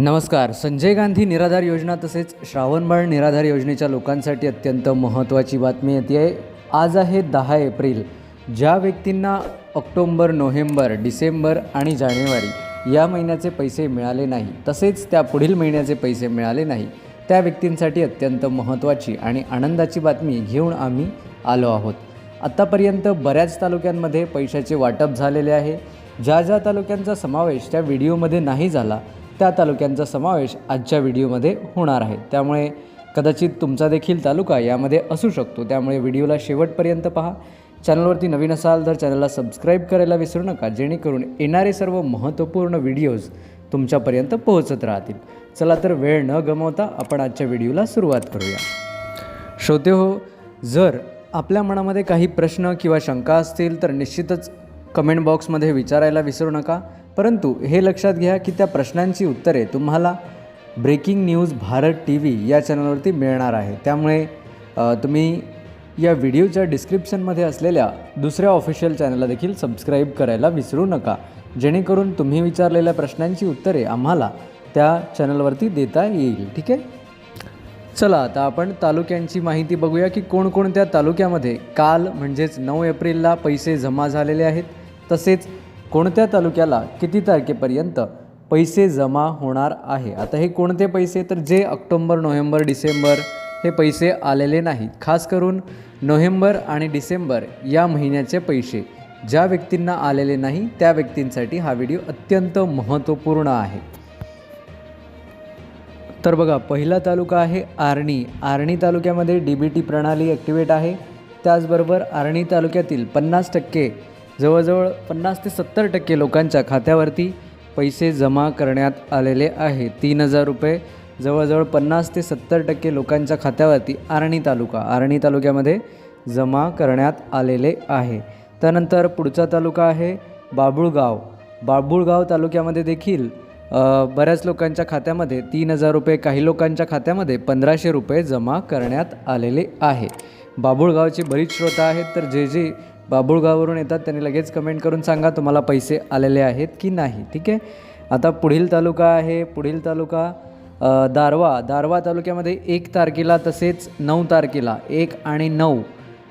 नमस्कार. संजय गांधी निराधार योजना तसेच श्रावणबाळ निराधार योजनेच्या लोकांसाठी अत्यंत महत्त्वाची बातमी येते. आहे आज आहे दहा एप्रिल. ज्या व्यक्तींना ऑक्टोंबर नोव्हेंबर डिसेंबर आणि जानेवारी या महिन्याचे पैसे मिळाले नाही तसेच त्या पुढील महिन्याचे पैसे मिळाले नाही त्या व्यक्तींसाठी अत्यंत महत्त्वाची आणि आनंदाची बातमी घेऊन आम्ही आलो आहोत. आत्तापर्यंत बऱ्याच तालुक्यांमध्ये पैशाचे वाटप झालेले आहे. ज्या ज्या तालुक्यांचा समावेश त्या व्हिडिओमध्ये नाही झाला त्या तालुक्यांचा समावेश आजच्या व्हिडिओमध्ये होणार आहे. त्यामुळे कदाचित तुमचा देखील तालुका यामध्ये असू शकतो. त्यामुळे व्हिडिओला शेवटपर्यंत पहा. चॅनलवरती नवीन असाल तर चॅनलला सबस्क्राईब करायला विसरू नका. जेणेकरून येणारे सर्व महत्त्वपूर्ण व्हिडिओज तुमच्यापर्यंत पोहोचत राहतील. चला तर वेळ न गमवता आपण आजच्या व्हिडिओला सुरुवात करूया. श्रोते हो जर आपल्या मनामध्ये काही प्रश्न किंवा शंका असतील तर निश्चितच कमेंट बॉक्समध्ये विचारायला विसरू नका. परंतु हे लक्षात घ्या की त्या प्रश्नांची उत्तरे तुम्हाला breaking news Bharat T V या चॅनलवरती मिळणार आहे. त्यामुळे तुम्ही या व्हिडिओच्या डिस्क्रिप्शनमध्ये असलेल्या दुसऱ्या ऑफिशियल चॅनलला देखील सबस्क्राईब करायला विसरू नका. जेणेकरून तुम्ही विचारलेल्या प्रश्नांची उत्तरे आम्हाला त्या चॅनलवरती देता येईल. ठीक आहे? चला आता आपण तालुक्यांची माहिती बघूया की कोणकोणत्या तालुक्यामध्ये काल म्हणजेच नऊ एप्रिलला पैसे जमा झालेले आहेत. तसेच कोणत्या तालुक्याला किती तारखेपर्यंत पैसे जमा होणार आहे? आता हे कोणते पैसे? तर जे ऑक्टोंबर नोव्हेंबर डिसेंबर हे पैसे आलेले नाहीत. खास करून नोव्हेंबर आणि डिसेंबर या महिन्याचे पैसे ज्या व्यक्तींना आलेले नाही त्या व्यक्तींसाठी हा व्हिडिओ अत्यंत महत्त्वपूर्ण आहे. तर बघा पहिला तालुका आहे आर्णी. आर्णी तालुक्यामध्ये डी बी टी प्रणाली ॲक्टिवेट आहे. त्याचबरोबर आर्णी तालुक्यातील पन्नास टक्के जवळजवळ पन्नास ते सत्तर टक्के लोकांच्या खात्यावरती पैसे जमा करण्यात आलेले आहे. तीन हजार रुपये जवळजवळ पन्नास ते सत्तर टक्के लोकांच्या खात्यावरती आर्णी तालुका आर्णी तालुक्यामध्ये जमा करण्यात आलेले आहे. त्यानंतर पुढचा तालुका आहे बाबुळगाव. बाबुळगाव तालुक्यामध्ये देखील बऱ्याच लोकांच्या खात्यामध्ये तीन हजार रुपये काही लोकांच्या खात्यामध्ये पंधराशे रुपये जमा करण्यात आलेले आहे. बाबुळगावचे बरीच श्रोता आहेत तर जे जे बाबुळगाववरून येतात त्यांनी लगेच कमेंट करून सांगा तुम्हाला पैसे आलेले आहेत की नाही ठीक आहे? आता पुढील तालुका आहे पुढील तालुका दारवा. दारवा तालुक्यामध्ये एक तारखेला तसेच नऊ तारखेला एक आणि नऊ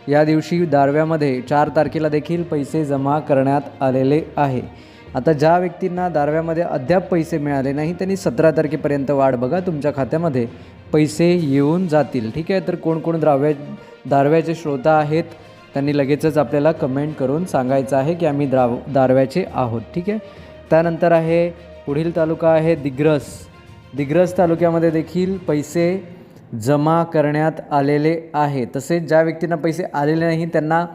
या दिवशी दारव्यामध्ये चार तारखेला देखील पैसे जमा करण्यात आलेले आहे. आता ज्या व्यक्तींना दारव्यामध्ये अद्याप पैसे मिळाले नाही त्यांनी सतरा तारखेपर्यंत वाट बघा तुमच्या खात्यामध्ये पैसे येऊन जातील ठीक आहे? तर कोण कोण द्राव्या दारव्याचे श्रोता आहेत त्यांनी लगेचच आपल्याला कमेंट करून सांगायचं आहे की आम्ही द्राव दारव्याचे आहोत ठीक आहे? त्यानंतर आहे पुढील तालुका आहे दिग्रस. दिग्रस तालुक्यामध्ये देखील पैसे जमा करण्यात आलेले आहे. तसेच ज्या व्यक्तींना पैसे आलेले नाही त्यांना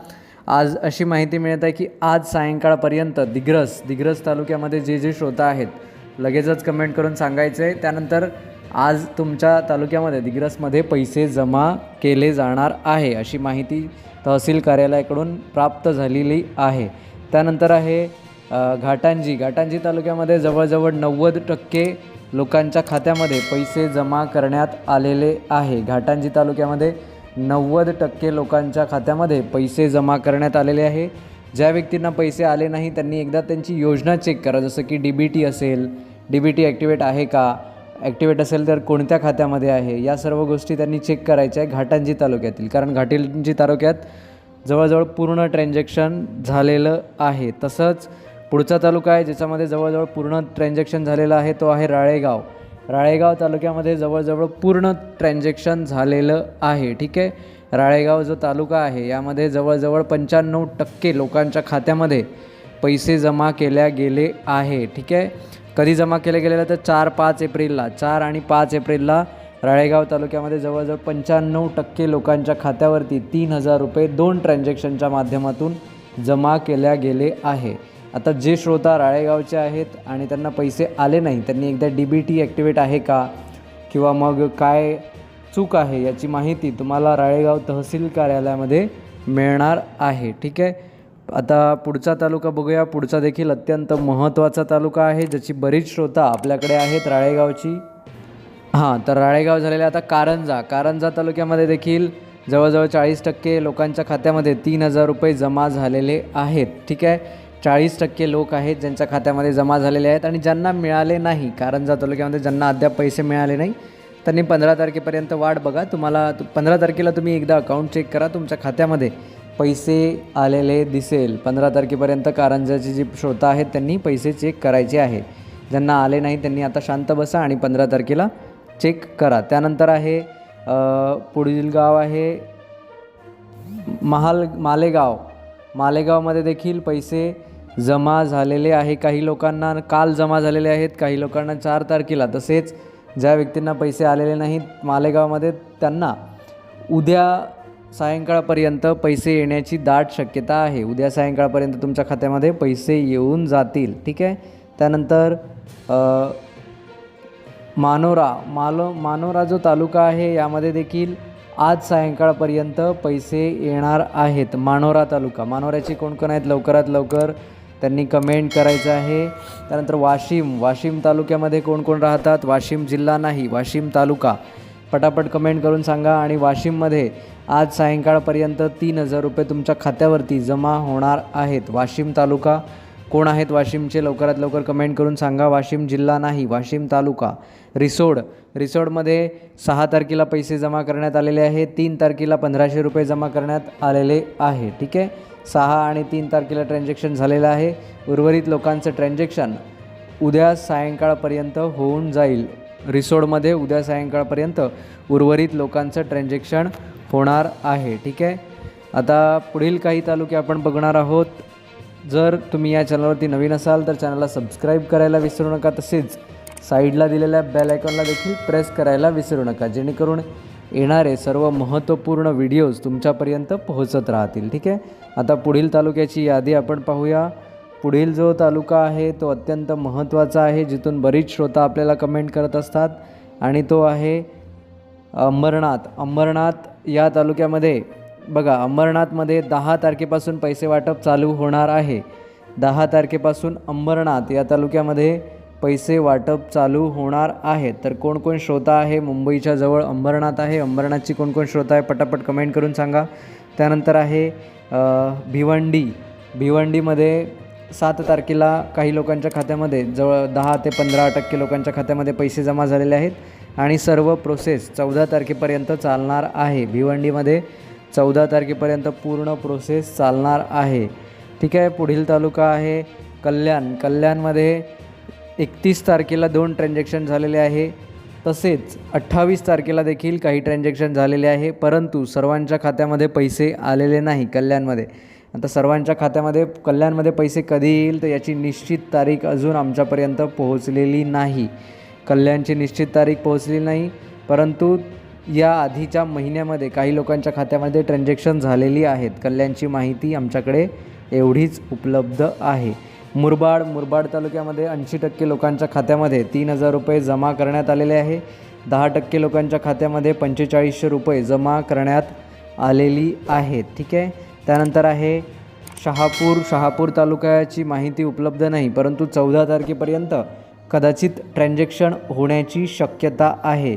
आज अशी माहिती मिळत आहे की आज सायंकाळपर्यंत दिग्रस दिग्रस तालुक्यामध्ये जे जे श्रोता आहेत लगेचच कमेंट करून सांगायचं आहे त्यानंतर आज तुमच्या तालुक्यामध्ये दिग्रसमध्ये पैसे जमा केले जाणार आहे अशी माहिती तहसील कार्यालयाकडून प्राप्त झालेली आहे. त्यानंतर आहे घाटांजी. घाटांजी तालुक्यामध्ये जवळजवळ नव्वद टक्के लोकांच्या खात्यामध्ये पैसे जमा करण्यात आलेले आहे. घाटांजी तालुक्यामध्ये नव्वद टक्के लोकांच्या खात्यामध्ये पैसे जमा करण्यात आलेले आहे. ज्या व्यक्तींना पैसे आले नाही त्यांनी एकदा त्यांची योजना चेक करा. जसं की डी बी टी असेल डी बी टी ॲक्टिवेट आहे का? ॲक्टिवेट असेल तर कोणत्या खात्यामध्ये आहे? या सर्व गोष्टी त्यांनी चेक करायच्या आहे घाटांजी तालुक्यातील. कारण घाटींजी तालुक्यात जवळजवळ पूर्ण ट्रान्झॅक्शन झालेलं आहे. तसंच पुढचा तालुका आहे ज्याच्यामध्ये जवळजवळ पूर्ण ट्रान्झॅक्शन झालेलं आहे तो आहे राळेगाव. राळेगाव तालुक्यामध्ये जवळजवळ पूर्ण ट्रान्झॅक्शन झालेलं आहे. ठीक आहे? राळेगाव जो तालुका आहे यामध्ये जवळजवळ पंच्याण्णव टक्के लोकांच्या खात्यामध्ये पैसे जमा केल्या गेले आहे. ठीक आहे? कधी जमा केले गेलेलं तर चार पाच एप्रिलला चार आणि पाच एप्रिलला राळेगाव तालुक्यामध्ये जवळजवळ पंच्याण्णव टक्के लोकांच्या खात्यावरती तीन हजार रुपये दोन ट्रान्झॅक्शनच्या माध्यमातून जमा केल्या गेले आहे. आता जे श्रोता राळेगावचे आहेत आणि त्यांना पैसे आले नाही त्यांनी एकदा डी बी टी ॲक्टिवेट आहे का? किंवा मग काय चूक आहे याची माहिती तुम्हाला राळेगाव तहसील कार्यालयामध्ये मिळणार आहे. ठीक आहे? आता पुढचा तालुका बघूया. पुढचा देखील अत्यंत महत्त्वाचा तालुका आहे. ज्याची बरीच श्रोता आपल्याकडे आहेत राळेगावची. हां तर राळेगाव झालेले आता कारंजा. कारंजा तालुक्यामध्ये देखील जवळजवळ चाळीस टक्के लोकांच्या खात्यामध्ये तीन हजार रुपये जमा झालेले आहेत. ठीक आहे? चाळीस टक्के लोक आहेत ज्यांच्या खात्यामध्ये जमा झालेले आहेत आणि ज्यांना मिळाले नाही कारंजा तालुक्यामध्ये ज्यांना अद्याप पैसे मिळाले नाही त्यांनी पंधरा तारखेपर्यंत वाट बघा. तुम्हाला पंधरा तारखेला तुम्ही एकदा अकाउंट चेक करा. तुमच्या खात्यामध्ये पैसे आलेले दिसेल. पंधरा तारखेपर्यंत कारंजाची जी श्रोता आहेत त्यांनी पैसे चेक करायचे आहे. ज्यांना आले नाही त्यांनी आता शांत बसा आणि पंधरा तारखेला चेक करा. त्यानंतर आहे पुढील गाव आहे महाल मालेगाव. मालेगावमध्ये देखील पैसे जमा झालेले आहे. काही लोकांना काल जमा झालेले आहेत काही लोकांना चार तारखेला. तसेच ज्या व्यक्तींना पैसे आलेले नाहीत मालेगावमध्ये त्यांना उद्या सायंकाळपर्यंत पैसे येण्याची दाट शक्यता आहे. उद्या सायंकाळपर्यंत तुमच्या खात्यामध्ये पैसे येऊन जातील. ठीक आहे? त्यानंतर मानोरा मालो मानोरा जो तालुका आहे यामध्ये देखील आज सायंकाळपर्यंत पैसे येणार आहेत. मानोरा तालुका. मानोऱ्याची कोण कोण आहेत? लवकरात लवकर त्यांनी कमेंट करायचं आहे. त्यानंतर वाशिम. वाशिम तालुक्यामध्ये कोण कोण राहतात? वाशिम जिल्हा नाही. वाशिम तालुका. पटापट कमेंट करून सांगा आणि वाशिममध्ये आज सायंकाळपर्यंत तीन हजार रुपये तुमच्या खात्यावरती जमा होणार आहेत. वाशिम तालुका कोण आहेत? वाशिमचे लवकरात लवकर कमेंट करून सांगा. वाशिम जिल्हा नाही वाशिम तालुका. रिसोड रिसोडमध्ये सहा तारखेला पैसे जमा करण्यात आलेले आहे तीन तारखेला पंधराशे रुपये जमा करण्यात आलेले आहे. ठीक आहे? सहा आणि तीन तारखेला ट्रान्झॅक्शन झालेलं आहे. उर्वरित लोकांचं ट्रान्झॅक्शन उद्या सायंकाळपर्यंत होऊन जाईल. रिसोडमध्ये उद्या सायंकाळपर्यंत उर्वरित लोकांचं ट्रान्झॅक्शन होणार आहे. ठीक आहे? आता पुढील काही तालुके आपण बघणार आहोत. जर तुम्ही या चॅनलवरती नवीन असाल तर चॅनलला सबस्क्राईब करायला विसरू नका. तसेच साईडला दिलेल्या बेल आयकॉनला देखील प्रेस करायला विसरू नका. जेणेकरून येणारे सर्व महत्त्वपूर्ण व्हिडिओज तुमच्यापर्यंत पोहोचत राहतील. ठीक आहे? आता पुढील तालुक्याची यादी आपण पाहूया. पुढील जो तालुका आहे तो अत्यंत महत्त्वाचा आहे जिथून बरीच श्रोता आपल्याला कमेंट करत असतात. आणि तो आहे अंबरनाथ. अंबरनाथ या तालुक्यामध्ये बघा अंबरनाथमध्ये दहा तारखेपासून पैसे वाटप चालू होणार आहे. दहा तारखेपासून अंबरनाथ या तालुक्यामध्ये पैसे वाटप चालू होणार आहे. तर कोण कोण श्रोता आहे मुंबईच्या जवळ? अंबरनाथ आहे. अंबरनाथची कोण कोण श्रोता आहे पटापट कमेंट करून सांगा. त्यानंतर आहे भिवंडी. भिवंडीमध्ये सात तारखेला काही लोकांच्या खात्यामध्ये जवळ दहा ते पंधरा टक्के लोकांच्या खात्यामध्ये पैसे जमा झालेले आहेत आणि सर्व प्रोसेस चौदा तारखेपर्यंत चालणार आहे. भिवंडीमध्ये चौदा तारखेपर्यंत पूर्ण प्रोसेस चालणार आहे. ठीक आहे पुढील तालुका आहे कल्याण. कल्याणमध्ये एकतीस तारखेला दोन ट्रान्झॅक्शन झालेले आहे. तसेच अठ्ठावीस तारखेला देखील काही ट्रान्झॅक्शन झालेले आहे परंतु सर्वांच्या खात्यामध्ये पैसे आलेले नाही कल्याणमध्ये. आता सर्वांच्या खात्यामध्ये कल्याणमध्ये पैसे कधी येईल तर याची निश्चित तारीख अजून आमच्यापर्यंत पोहोचलेली नाही. कल्याणची निश्चित तारीख पोहोचलेली नाही परंतु या आधीच्या महिन्यामध्ये काही लोकांच्या खात्यामध्ये ट्रान्झॅक्शन झालेली आहेत. कल्याणची माहिती आमच्याकडे एवढीच उपलब्ध आहे. मुरबाड मुरबाड तालुक्यामध्ये ऐंशी टक्के लोकांच्या खात्यामध्ये तीन हजार रुपये जमा करण्यात आलेले आहे. दहा टक्के लोकांच्या खात्यामध्ये पंचेचाळीसशे रुपये जमा करण्यात आलेली आहेत. ठीक आहे? त्यानंतर आहे शहापूर. शहापूर तालुक्याची माहिती उपलब्ध नाही परंतु चौदा तारखेपर्यंत कदाचित ट्रान्झॅक्शन होण्याची शक्यता आहे.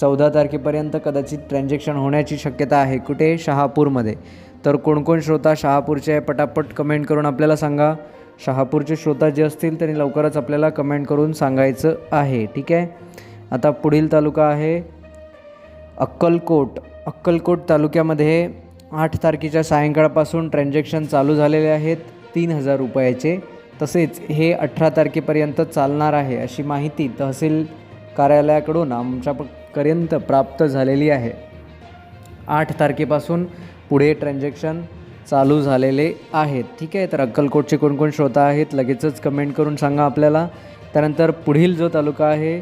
चौदा तारखेपर्यंत कदाचित ट्रान्झॅक्शन होण्याची शक्यता आहे. कुठे? शहापूरमध्ये. तर कोण कोण श्रोता शहापूरचे आहे पटापट कमेंट करून आपल्याला सांगा. शहापूरचे श्रोता जे असतील त्यांनी लवकरच आपल्याला कमेंट करून सांगायचं आहे. ठीक आहे? आता पुढील तालुका आहे अक्कलकोट. अक्कलकोट तालुक्यामध्ये आठ तारखेच्या सायंकाळपासून ट्रान्झॅक्शन चालू झालेले आहेत. तीन हजार रुपयाचे. तसेच हे अठरा तारखेपर्यंत चालणार आहे अशी माहिती तहसील कार्यालयाकडून आमच्यापर्यंत प्राप्त झालेली आहे. आठ तारखेपासून पुढे ट्रान्झॅक्शन चालू झालेले आहेत. ठीक आहे तर अक्कलकोटचे कोणकोण श्रोता आहेत लगेचच कमेंट करून सांगा आपल्याला. त्यानंतर पुढील जो तालुका आहे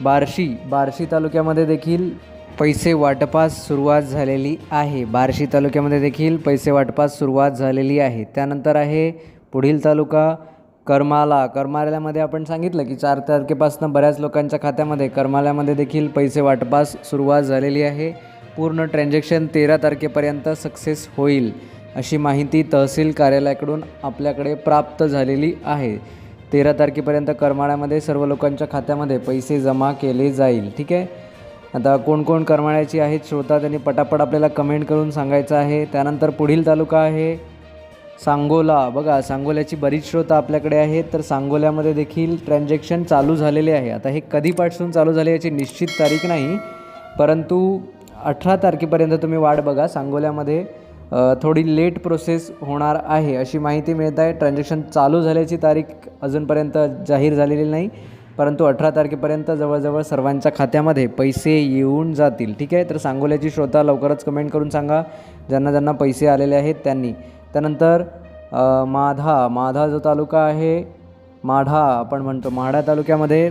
बार्शी. बार्शी तालुक्यामध्ये देखील पैसे वाटपास सुरुवात झालेली आहे. बार्शी तालुक्यामध्ये देखील पैसे वाटपास सुरुवात झालेली आहे. त्यानंतर आहे पुढील तालुका करमाला. करमाल्यामध्ये आपण सांगितलं की चार तारखेपासून बऱ्याच लोकांच्या खात्यामध्ये करमाल्यामध्ये देखील पैसे वाटपास सुरुवात झालेली आहे. पूर्ण ट्रान्झॅक्शन तेरा तारखेपर्यंत सक्सेस होईल अशी माहिती तहसील कार्यालयाकडून आपल्याकडे प्राप्त झालेली आहे. तेरा तारखेपर्यंत करमाळ्यामध्ये सर्व लोकांच्या खात्यामध्ये पैसे जमा केले जाईल. ठीक आहे? आता कोण कोण करमाळ्याची आहेत श्रोता त्यांनी पटापट आपल्याला कमेंट करून सांगायचं आहे. त्यानंतर पुढील तालुका आहे सांगोला. बघा सांगोल्याची बरीच श्रोता आपल्याकडे आहेत. तर सांगोल्यामध्ये देखील ट्रान्झॅक्शन चालू झालेले आहे. आता हे कधीपासून चालू झाले याची निश्चित तारीख नाही परंतु अठरा तारखेपर्यंत तुम्ही वाट बघा. सांगोल्यामध्ये थोडी लेट प्रोसेस होणार आहे अशी माहिती मिळत आहे. ट्रान्झॅक्शन चालू झाल्याची तारीख अजूनपर्यंत जाहीर झालेली नाही. परंतु अठरा तारखेपर्यंत जवळजवळ सर्वांच्या खात्यामध्ये पैसे येऊन जातील. ठीक आहे? तर सांगोल्याची श्रोता लवकरच कमेंट करून सांगा. ज्यांना ज्यांना पैसे आलेले आहेत त्यांनी. त्यानंतर माधा माधा जो तालुका आहे माढा आपण म्हणतो. माढा तालुक्यामध्ये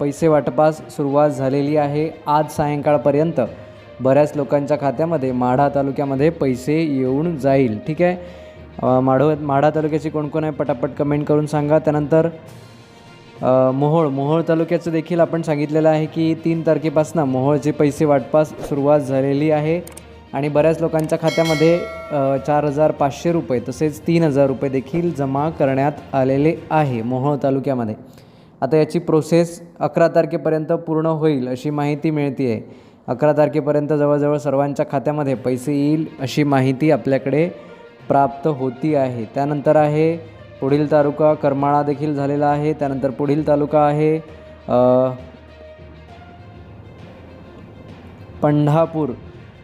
पैसे वाटपास सुरुवात झालेली आहे आज सायंकाळपर्यंत. बऱ्याच लोकांच्या खात्यामध्ये माढा तालुक्यामध्ये पैसे येऊन जाईल. ठीक आहे? माढो माढा तालुक्याची कोण कोण आहे? पटापट कमेंट करून सांगा. त्यानंतर मोहोळ. मोहोळ तालुक्याचं देखील आपण सांगितलेलं आहे की तीन तारखेपासून मोहोळचे पैसे वाटपास सुरुवात झालेली आहे आणि बऱ्याच लोकांच्या खात्यामध्ये चार हजार पाचशे रुपये तसेच तीन हजार रुपये देखील जमा करण्यात आलेले आहे मोहोळ तालुक्यामध्ये. आता याची प्रोसेस अकरा तारखेपर्यंत पूर्ण होईल अशी माहिती मिळते आहे अकरा तारखेपर्यंत जवळजवळ सर्वांच्या खात्यामध्ये पैसे येईल अशी माहिती आपल्याकडे प्राप्त होती आहे. त्यानंतर आहे पुढील तालुका करमाळा देखील झालेला आहे. त्यानंतर पुढील तालुका आहे पंढापूर.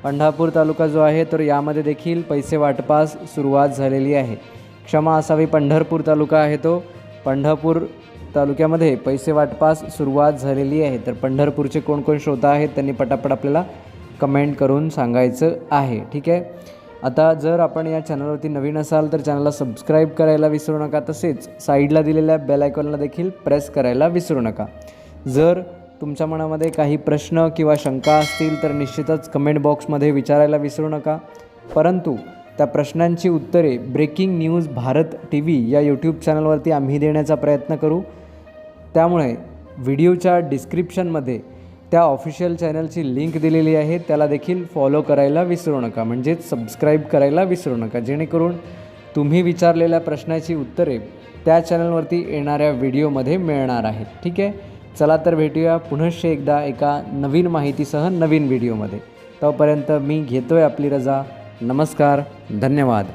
पंढापूर तालुका जो आहे तर यामध्ये देखील पैसे वाटपास सुरुवात झालेली आहे. क्षमा असावी पंढरपूर तालुका आहे तो. पंढरपूर तालुक्यामध्ये पैसे वाटपास सुरुवात झालेली आहे. तर पंढरपूरचे कोण कोण श्रोता आहेत त्यांनी पटापट आपल्याला कमेंट करून सांगायचं आहे. ठीक आहे? आता जर आपण या चॅनलवरती नवीन असाल तर चॅनलला सबस्क्राईब करायला विसरू नका. तसेच साईडला दिलेल्या बेल आयकॉनला देखील प्रेस करायला विसरू नका. जर तुमच्या मनामध्ये काही प्रश्न किंवा शंका असतील तर निश्चितच कमेंट बॉक्समध्ये विचारायला विसरू नका. परंतु त्या प्रश्नांची उत्तरे breaking news Bharat T V या यूट्यूब चॅनलवरती आम्ही देण्याचा प्रयत्न करू. त्यामुळे व्हिडिओच्या डिस्क्रिप्शनमध्ये त्या ऑफिशियल चॅनलची लिंक दिलेली आहे. त्याला देखील फॉलो करायला विसरू नका. म्हणजेच सबस्क्राईब करायला विसरू नका. जेणेकरून तुम्ही विचारलेल्या प्रश्नाची उत्तरे त्या चॅनलवरती येणाऱ्या व्हिडिओमध्ये मिळणार आहेत. ठीक आहे? चला तर भेटूया पुनश्च एकदा एका नवीन माहितीसह नवीन व्हिडिओमध्ये तोपर्यंत मी घेतोय आपली रजा. नमस्कार. धन्यवाद.